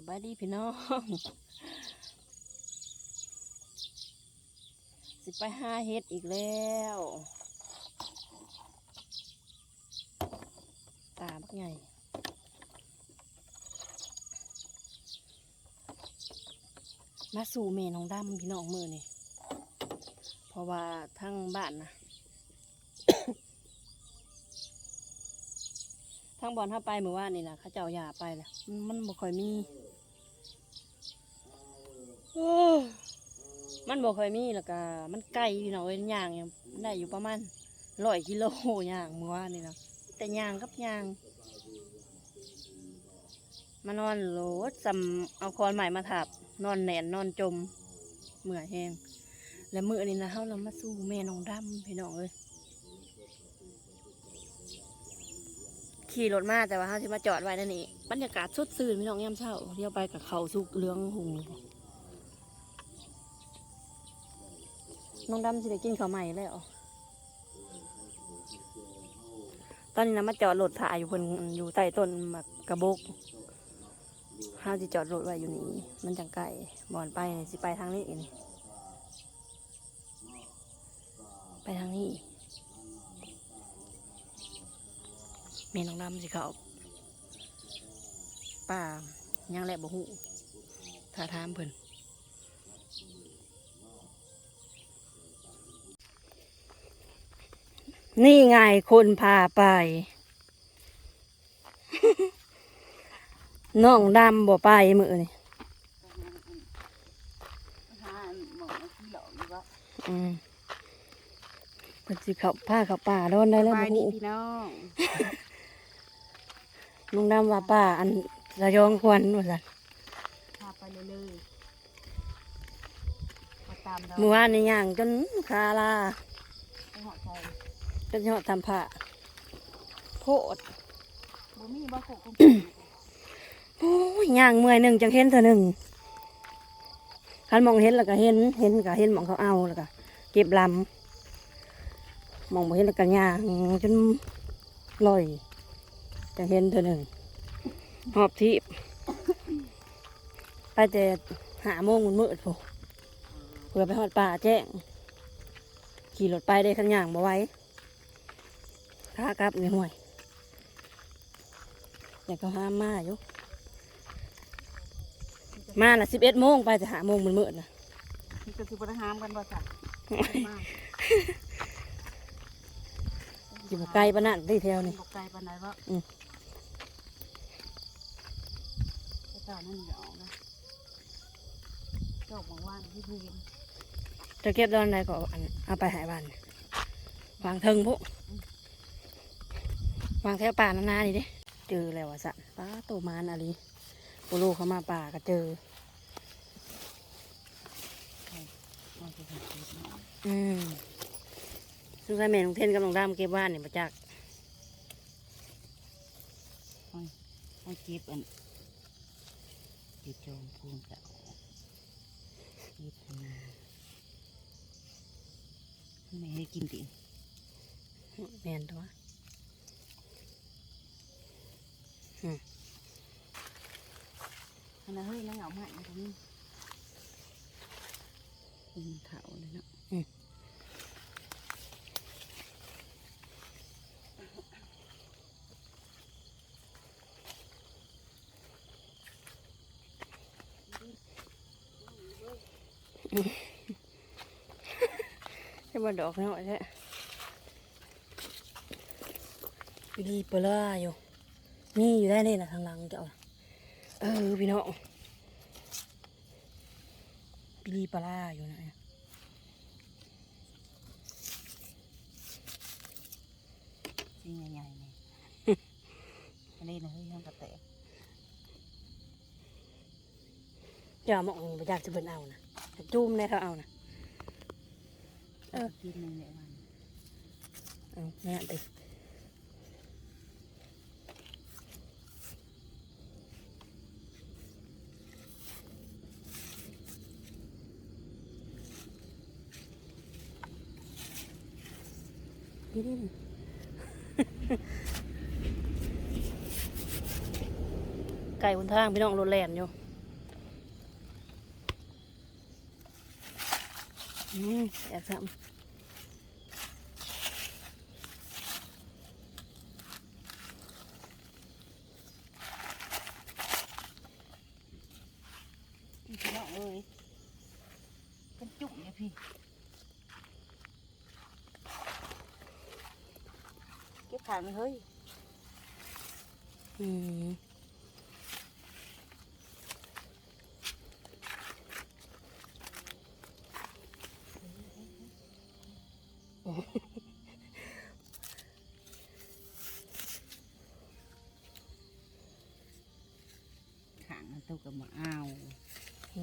สบายดีพี่น้อง สิไปห้าเฮ็ดอีกแล้ว ตาบักใหญ่มาสู่เมน้องดำพี่น้องมือนี่เพราะว่าทั้งบ้านนะทั้งบอลถ้าไปเมื่อวานนี่นะเขาเจ้าหยาไปและมันมันบ่ค่อยมี มันบ่ค่อยมีแล้วก็มันไกลพี่น้องเอ้ยย่างยังได้อยู่ประมาณร้อยกิโลย่างเมื่อวานนี่นะแต่ย่างกับย่างมานอนโหลดซำเอาคอนใหม่มาถับนอนแหนนนอนจมเหมื่อแห้งแล้วมื้อนี้นะเฮาเรามาสู้แม่น้องดำพี่น้องเอ้ยขี่รถมาแต่ว่าเขาจะมาจอดไว้นั่นนี่บรรยากาศสดชื่นพี่น้องยามเช้าเดียวไปกับเขาสุกเลื้องหุง น้องดำสิได้กินข้าวใหม่แล้ว ตอนนี้นะมาจอดรถถ่ายอยู่บนอยู่ใต้ต้นหมากกระบกห้าจะจอดรถไว้อยู่นี่ มันจังไก่บอนไปสิไปทางนี้นี่ไปทางนี้เมน้องดำสิเขาป้ายังแหละบ่หูถ้าถามเพิ่น นี่ไงคนพาไป น้องดำบ่ไปมือนี่หาหมอที่หลอกอยู่ว่าอืมเพิ่นสิเขาผ้าเขาป่าโดนได้แล้วไปบ่ดีหูพี่น้องน้องดำว่าป้าอันระยองควันว่าซั่นพาไปเลยๆมาตามเราเมื่อวานนี่ย่างจนคาลาไปหอดใจ จนยอดทำผ้าโพดบ่มีบ่โคกคงโอ้ยย่างเมื่อยหนึ่งจังเห็นเธอหนึ่งคันมองเห็นแล้วก็เห็น เห็นก็เห็นหมองเขาเอาแล้วก็เก็บลำมองบ่เห็นแล้วก็ย่างจนลอยจังเห็นเธอหนึ่งหอบที่ไปแต่หาโมงมันมืดโผเพื่อไปหอดป่าแจ้งขี่รถไปได้ขันย่างบ่ไหว้ ขากลับในห้วย อยากก็ห้ามมาอยู่ มาน่ะสิบเอ็ดโมงไปจะหาโมงมันมืดๆนะนี่ก็คือบ่ได้หามกันบ่จ้ะมาอยู่บ่ไกลปานนั้นที่แถวนี่บ่ไกลปานใดบ่อืมเจ้านั่นอย่าออกนะเจ้าบอกว่าที่พื้นจะเก็บดอนใดก็เอาอันเอาไปใหายบ้านวางเทิงพวก วางแถวป่านานานี่เด้เจอแล้วอะสันป้าโตมานอะไรโปโลเขามาป่าก็เจอมันจะเห็นเนาะอืมซึ่งใส่แม่ลงเทนกับลงดามเก็บบ้านนี่มาจากมันเก็บอันเก็บจอมพูนเจ้าเก็บอันนี้ไม่ให้กินติแม่นตัว อันนั้นเฮ้ยนั่งเอาใหม่ตรงนี้เป็นเถาเลยเนาะให้มาดอกน้อยแท้อยู่ดีเปล่าอยู่ นี่อยู่ได้นี่นะทางหลังเจ้าน่ะเออพี่น้องปีรีปลาร้าอยู่นะสิ่งใหญ่ๆนี่อันนี้นะเฮ้ยห้องกระแตกเจ้ามองไปจากจะเป็นเอานะจุ่มในเขาเอานะเออกินหนึ่งเนี่ยมันเอาเนี่ย อยู่นี่ไก่บนทางพี่น้องรถแล่นอยู่อืมอบากทำพี่น้องเอ้ยเป็นจุ่มเนี่ยพี่ เก็บขางเลยเฮ้ยำอืมโอ้ขางมันตุกกับมาอ้าวโห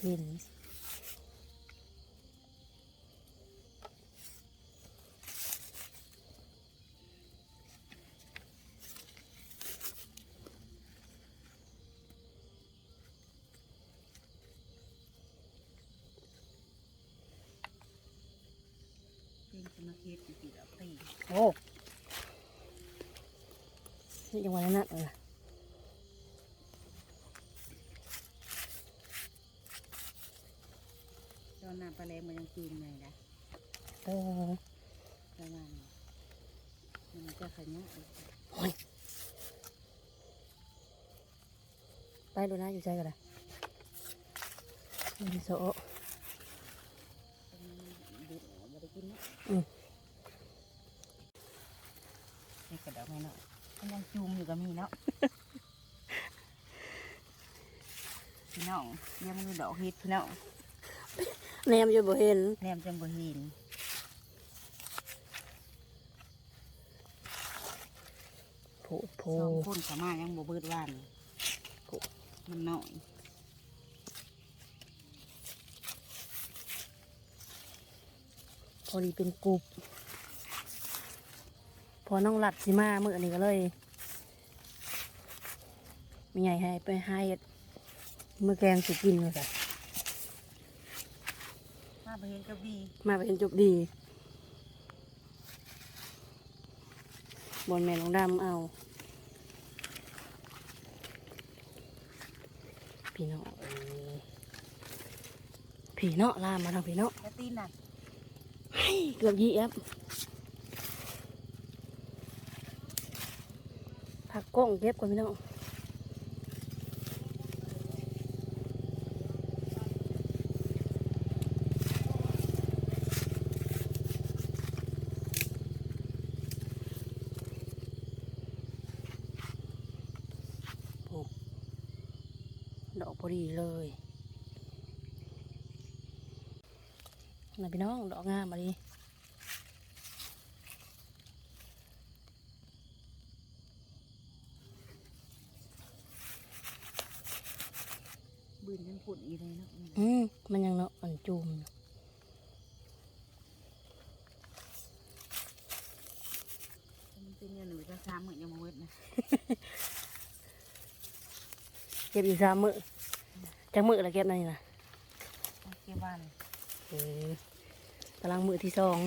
เห็น นสมาเฮ็ดอีกทีละปีโอ้นี่ยังวันนั้นเลยตอนน้ำปลาแรงมันยังจูงไงนะเออประมาณนี้มันจะขยันอีกไปดูนะอยู่ใจกันเลยมีโซ นเนาะอืมนี่กระดอกไม่เนาะมันยังจูมอยู่กับมีเนาะพี่น้องยังมีดอกเฮ็ดพี่น้องแนมอยู่บ่เห็นแนมจังบ่เห็นโผโผสองคนสามารถยังบ่เบิดวันมันน้อย พอดีเป็นกรุบพอน้องหลัดสิมาเมื่อนี้ก็เลยมีไงให้ไปให้เฮ็ดมื่อแกงสุกินเลยจ้ะมาบ่เห็นก็ดี มาไปเห็นจุกดี บนแม่น้องดำเอา พี่เนาะเอ้ยพี่เนาะลามมาทางพี่เนาะแล้วตีนน่ะ เฮ้ยเกือบยีเอฟผักกล้องเก็บก่อนพี่น้องโอ้ดอกพอดีเลยนะพี่น้อง ดอกงามมาดี บืนยังปุ่นอีเลยเนาะอืมมันยังเนาะอ่อนจูมอยู่มันเป็นเงินหรือจะสามหมื่นยังบ่เบิดนะเก็บอยู่สามมือจังมือละเก็บนั่นนี่นะเอาเก็บวันเออกำลังมือที่สอง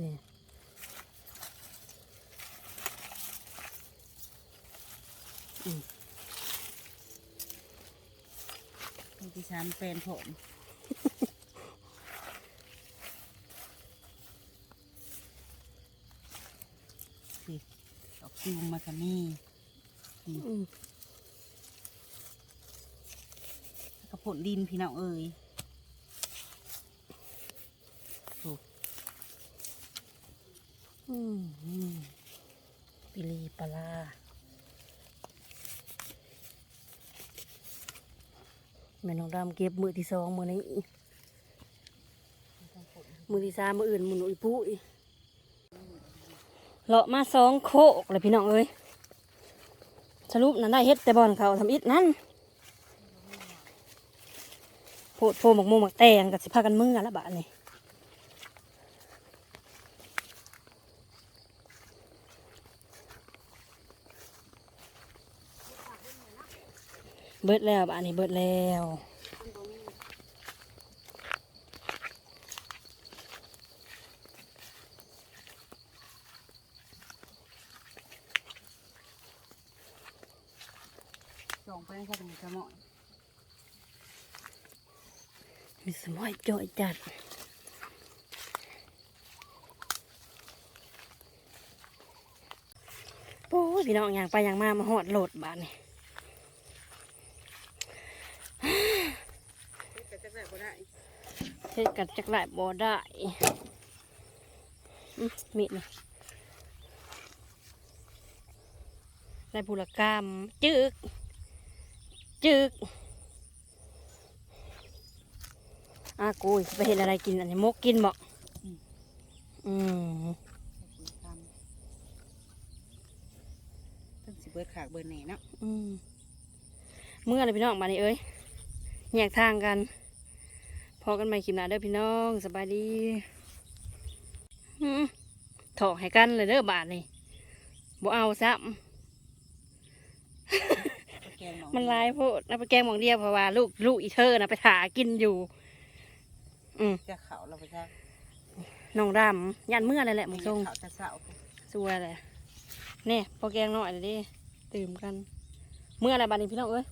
นี่มีที่ สามแฟนผมสิดอกจูมมากับนี่อืมแล้วกระผลดินพี่น้องเอ้ยอืมอืมปิลีปลาร้า แม่น้องดำเก็บมือที่สองมือนี้มือที่สามมืออื่นมือหนุ่ยปุ้ยเลาะมาสองโคกเลยพี่น้องเอ้ยสรุปนั้นได้เฮ็ดแต่บอลเขาทำอิดนั่นโพดโพหมกโมหมกแตงกับสิพากันมือละบาทนี่ เบิดแล้วบาทนี้เบิดแล้วส่งไปให้ชาติกระหม่อมมีสมอยจ่อยจัดโอ้ยพี่น้องอย่างไปอย่างมามาหอดโหลดบานนี่ก็จะได้บ่ได้ เฮ็ดกันจักหลายบ่ได้อื้อมีดนี่ได้บุรกรรมจึก จึกอากูยไปเห็นอะไรกินอันนี้มกกินบ่อืมทำต้องสิเบิดขากเบิดแหน่เนาะอืมเมื่อไรพี่น้องมานี่เอ้ย แยกทางกัน พอกันใหม่คลิปหน้าเด้อพี่น้องสบายดีอืมถอกให้กันเลยเด้อบาทนี่บ่เอาซ้แกงหนองำมันหลายโพดเอาไปแกงหมองเดียวเพราะว่าลูกลูกอีเธอนะไปถากินอยู่ อืมจะเขาเราไปจ้าน้องดำยันเมื่อไรแหละมึงทรงเขาจะเศร้าสวยเลยเนี่ยพอแกงหน่อยเลยดิตื่มกัน เมื่อไรบาดนี้พี่น้องเอ้ยเ